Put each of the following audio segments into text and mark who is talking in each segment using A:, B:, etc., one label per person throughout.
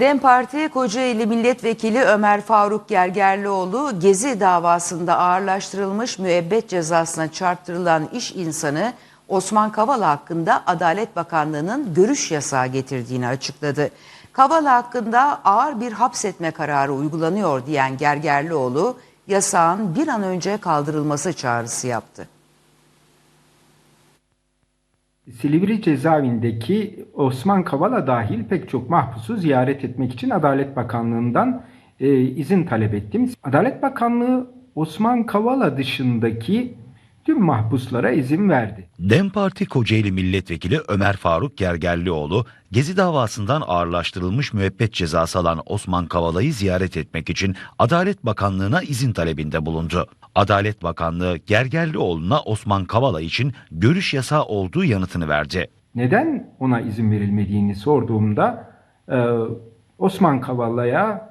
A: DEM Parti Kocaeli Milletvekili Ömer Faruk Gergerlioğlu Gezi davasında ağırlaştırılmış müebbet cezasına çarptırılan iş insanı Osman Kavala hakkında Adalet Bakanlığı'nın görüş yasağı getirdiğini açıkladı. Kavala hakkında ağır bir hapsetme kararı uygulanıyor diyen Gergerlioğlu yasağın bir an önce kaldırılması çağrısı yaptı.
B: Silivri cezaevindeki Osman Kavala dahil pek çok mahpusu ziyaret etmek için Adalet Bakanlığı'ndan e, izin talep ettim. Adalet Bakanlığı Osman Kavala dışındaki tüm mahpuslara izin verdi.
C: DEM Parti Kocaeli Milletvekili Ömer Faruk Gergerlioğlu, Gezi davasından ağırlaştırılmış müebbet cezası alan Osman Kavala'yı ziyaret etmek için Adalet Bakanlığı'na izin talebinde bulundu. Adalet Bakanlığı Gergerlioğlu'na Osman Kavala için görüş yasağı olduğu yanıtını verdi.
B: Neden ona izin verilmediğini sorduğumda e, Osman Kavala'ya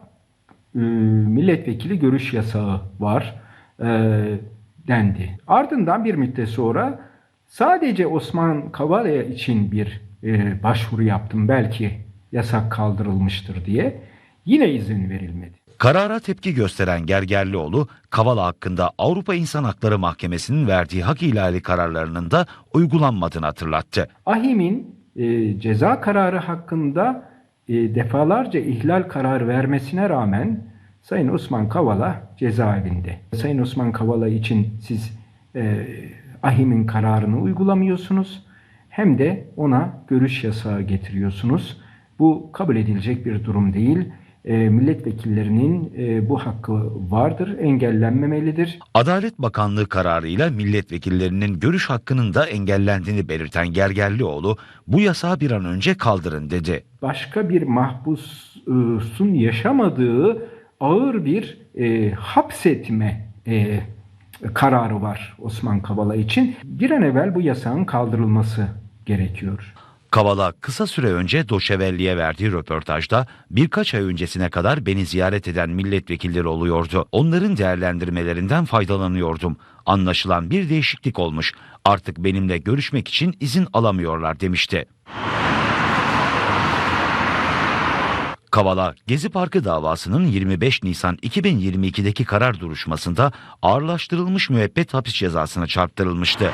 B: e, milletvekili görüş yasağı var e, dendi. Ardından bir müddet sonra sadece Osman Kavala'ya için bir e, başvuru yaptım belki yasak kaldırılmıştır diye yine izin verilmedi.
C: Karara tepki gösteren Gergerlioğlu, Kavala hakkında Avrupa İnsan Hakları Mahkemesi'nin verdiği hak ihlali kararlarının da uygulanmadığını hatırlattı.
B: Ahim'in e, ceza kararı hakkında e, defalarca ihlal kararı vermesine rağmen Sayın Osman Kavala cezaevinde. Sayın Osman Kavala için siz e, Ahim'in kararını uygulamıyorsunuz hem de ona görüş yasağı getiriyorsunuz. Bu kabul edilecek bir durum değil. E, milletvekillerinin e, bu hakkı vardır, engellenmemelidir.
C: Adalet Bakanlığı kararıyla milletvekillerinin görüş hakkının da engellendiğini belirten Gergerlioğlu, bu yasağı bir an önce kaldırın dedi.
B: başka bir mahpusun yaşamadığı ağır bir e, hapsetme e, kararı var Osman Kavala için. Bir an evvel bu yasağın kaldırılması gerekiyor.
C: Kavala kısa süre önce Doçevelli'ye verdiği röportajda birkaç ay öncesine kadar beni ziyaret eden milletvekilleri oluyordu. Onların değerlendirmelerinden faydalanıyordum. Anlaşılan bir değişiklik olmuş. Artık benimle görüşmek için izin alamıyorlar demişti. Kavala, Gezi Parkı davasının 25 Nisan 2022'deki karar duruşmasında ağırlaştırılmış müebbet hapis cezasına çarptırılmıştı.